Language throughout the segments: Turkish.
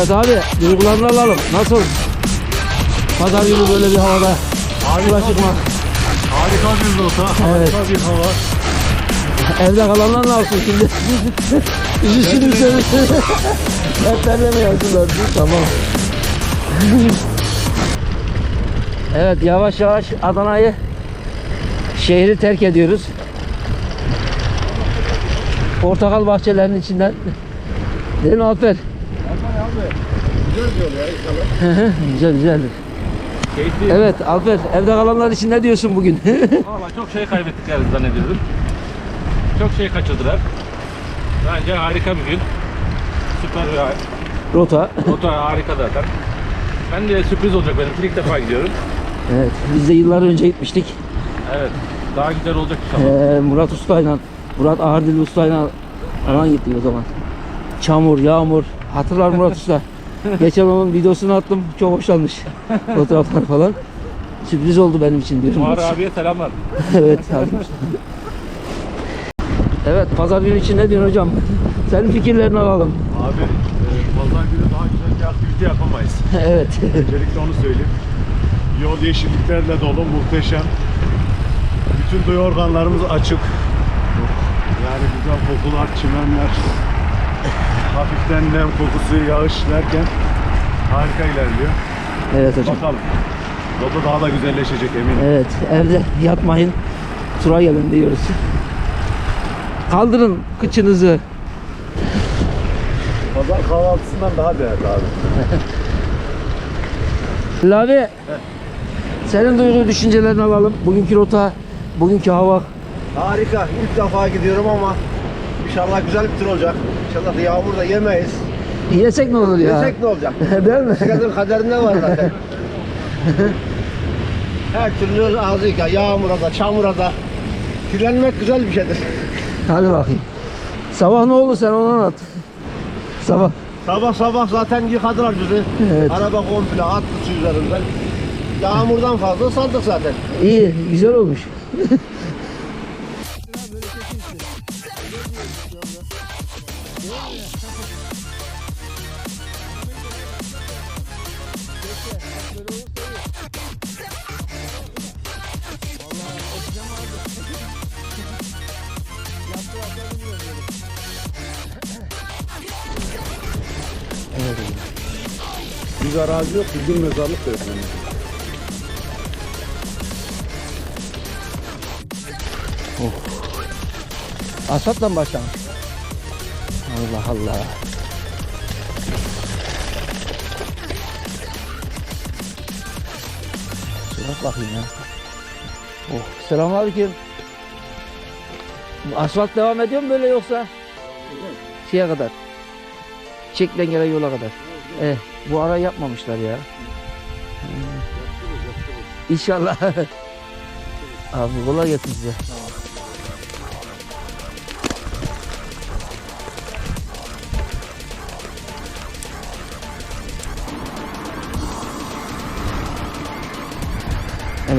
Evet abi duygularını alalım. Nasıl? Pazar günü böyle bir havada. Harika çıkmak. Harika bir rota, Evet. harika bir hava. Evde kalanlar ne yapsın şimdi? Bizi şimdi söylesin. Hep benimle mi yazdılar? Tamam. evet yavaş yavaş Adana'yı şehri terk ediyoruz. Portakal bahçelerinin içinden. Değil mi Alper? Güzel bir yol ya inşallah. güzel güzel. Keyifli. Evet Alper evde kalanlar için ne diyorsun bugün? Valla çok şey kaybettiklerini zannediyordum. Çok şey kaçırdılar. Bence harika bir gün. Süper bir Rota. rota harika zaten. Ben de sürpriz olacak benim. İlk defa gidiyorum. Evet biz de yıllar önce gitmiştik. Evet. Daha güzel olacak inşallah. Ee, Murat Usta'yla, Murat Ağırdil Usta'yla falan gittik o zaman. Çamur, yağmur. Hatırlar Murat Usta. Geçen onun videosunu attım. Çok hoşlanmış. Fotoğraflar falan. Sürpriz oldu benim için diyorum. Muharrem abiye selamlar. evet abi. Evet pazar günü için ne diyorsun hocam? Senin fikirlerini alalım. Abi e, pazar günü daha güzel bir aktivite yapamayız. evet. Öncelikle onu söyleyeyim. Yol yeşilliklerle dolu, muhteşem. Bütün duyu organlarımız açık. Yani güzel kokular, çimenler, hafiften nem kokusu, yağış derken harika ilerliyor. evet hocam. Bakalım. Yolda daha da güzelleşecek eminim. Evet evde yatmayın. Tura gelin diyoruz. Kaldırın kıçınızı. Pazar kahvaltısından daha değerli abi. Abi. Senin duygu düşüncelerini alalım. Bugünkü rota, bugünkü hava. Harika. İlk defa gidiyorum ama inşallah güzel bir tur olacak. İnşallah yağmur da yemeyiz. Yesek ne olur ya? Yesek ne olacak? Değil mi? Kadın kaderinde var zaten. Her türlü ağzıyla yağmura da çamura da kirlenmek güzel bir şeydir. Hadi bakayım. Sabah ne oldu sen onu anlat. Sabah. Sabah sabah zaten yıkadılar bizi. Evet. Araba komple attı su üzerinden. Yağmurdan fazla ıslandık zaten. İyi, güzel olmuş. Biz arazi yok, bizim mezarlık da yok. Yani. Asfaltla mı başlamış? Allah Allah. Şuna bakayım ya. Oh, selamünaleyküm. Asfalt devam ediyor mu böyle yoksa? Şeye kadar. Çeklen gelen yola kadar. Eh, bu ara yapmamışlar ya. Hmm. İnşallah. Abi kolay gelsin size.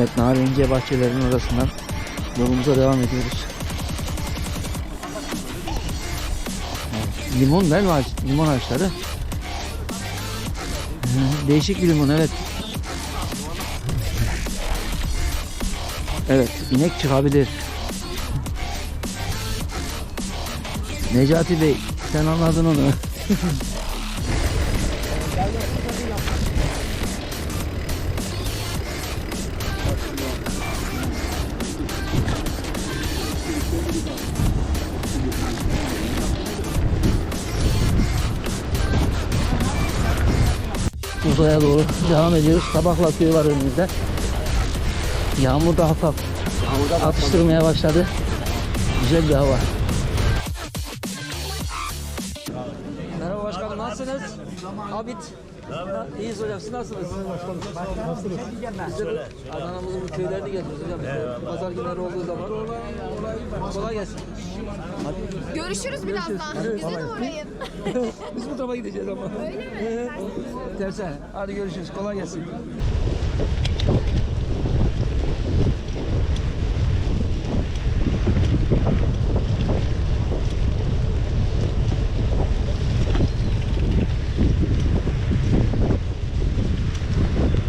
Evet, Narenciye bahçelerinin arasından yolumuza devam ediyoruz. Limon değil mi? Limon ağaçları. Değişik bir limon evet. Evet, inek çıkabilir. Necati Bey, sen anladın onu. Uzaya doğru devam ediyoruz. Tabakla köyü var önümüzde. Yağmur da hafif atıştırmaya başladı. Güzel bir hava. Merhaba başkanım nasılsınız? Abit. İyiyiz hocam siz nasılsınız? Biz de Adana'mızın bu köylerini geziyoruz hocam. Pazar günleri olduğu zaman. Kolay gelsin. Görüşürüz birazdan. Bize de uğrayın. Biz bu tarafa gideceğiz ama. Öyle mi? Terse. Hadi görüşürüz. Kolay gelsin.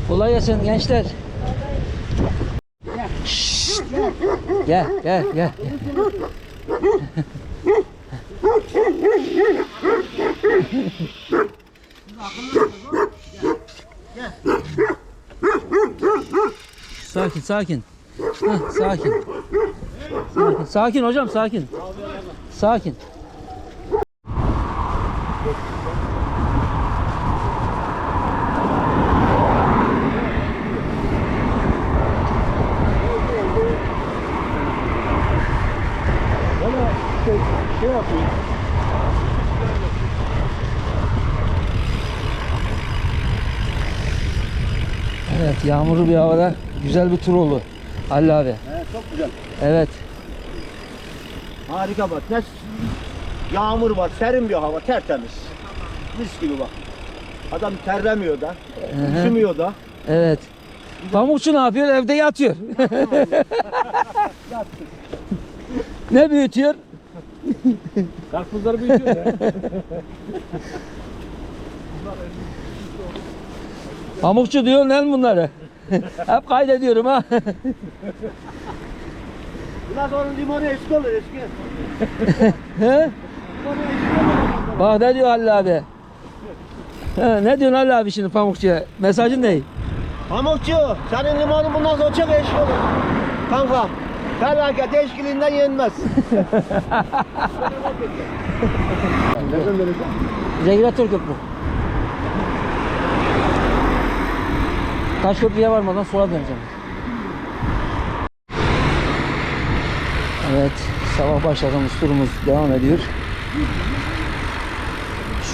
Kolay gelsin gençler. Şşt. Gel gel gel. Sakin sakin. Heh, sakin. Sakin. Sakin hocam sakin. Sakin. Evet yağmurlu bir havada güzel bir tur oldu. Halil abi. Evet, çok güzel. Evet. Harika bak. Ne yağmur var, serin bir hava, tertemiz. Mis gibi bak. Adam terlemiyor da, hı. üşümüyor da. Evet. Pamukçu ne yapıyor? Evde yatıyor. ne büyütüyor? Karpuzları büyütüyor ya. Pamukçu diyor lan bunları. Hep kaydediyorum ha. Bundan sonra limonu eski olur eski. He? Bak ne diyor Halil abi? He, ne diyorsun Halil abi şimdi pamukçuya? Mesajın ne? Pamukçu, senin limonun bundan sonra çok eski olur. Kanka, felaket eşkiliğinden yenmez. Nereden vereceğim? Regülatör köprü. Taş köprüye varmadan sola döneceğim. Evet, sabah başladığımız turumuz devam ediyor.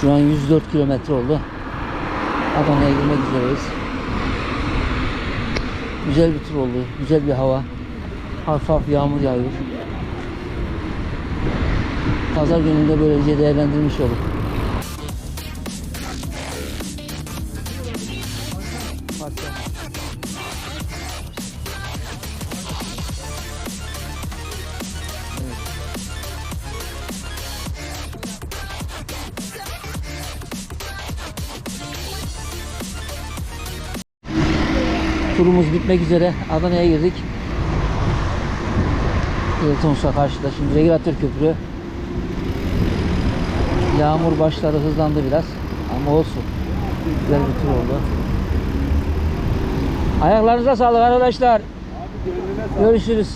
Şu an 104 kilometre oldu. Adana'ya girmek üzereyiz. Güzel bir tur oldu, güzel bir hava. Hafif hafif yağmur yağıyor. Pazar gününde böylece değerlendirmiş olduk. Turumuz bitmek üzere. Adana'ya girdik. Eltonus'a karşıda. Şimdi regülatör köprü. Yağmur başladı hızlandı biraz. Ama olsun. Güzel bir tur oldu. Ayaklarınıza sağlık arkadaşlar. Görüşürüz.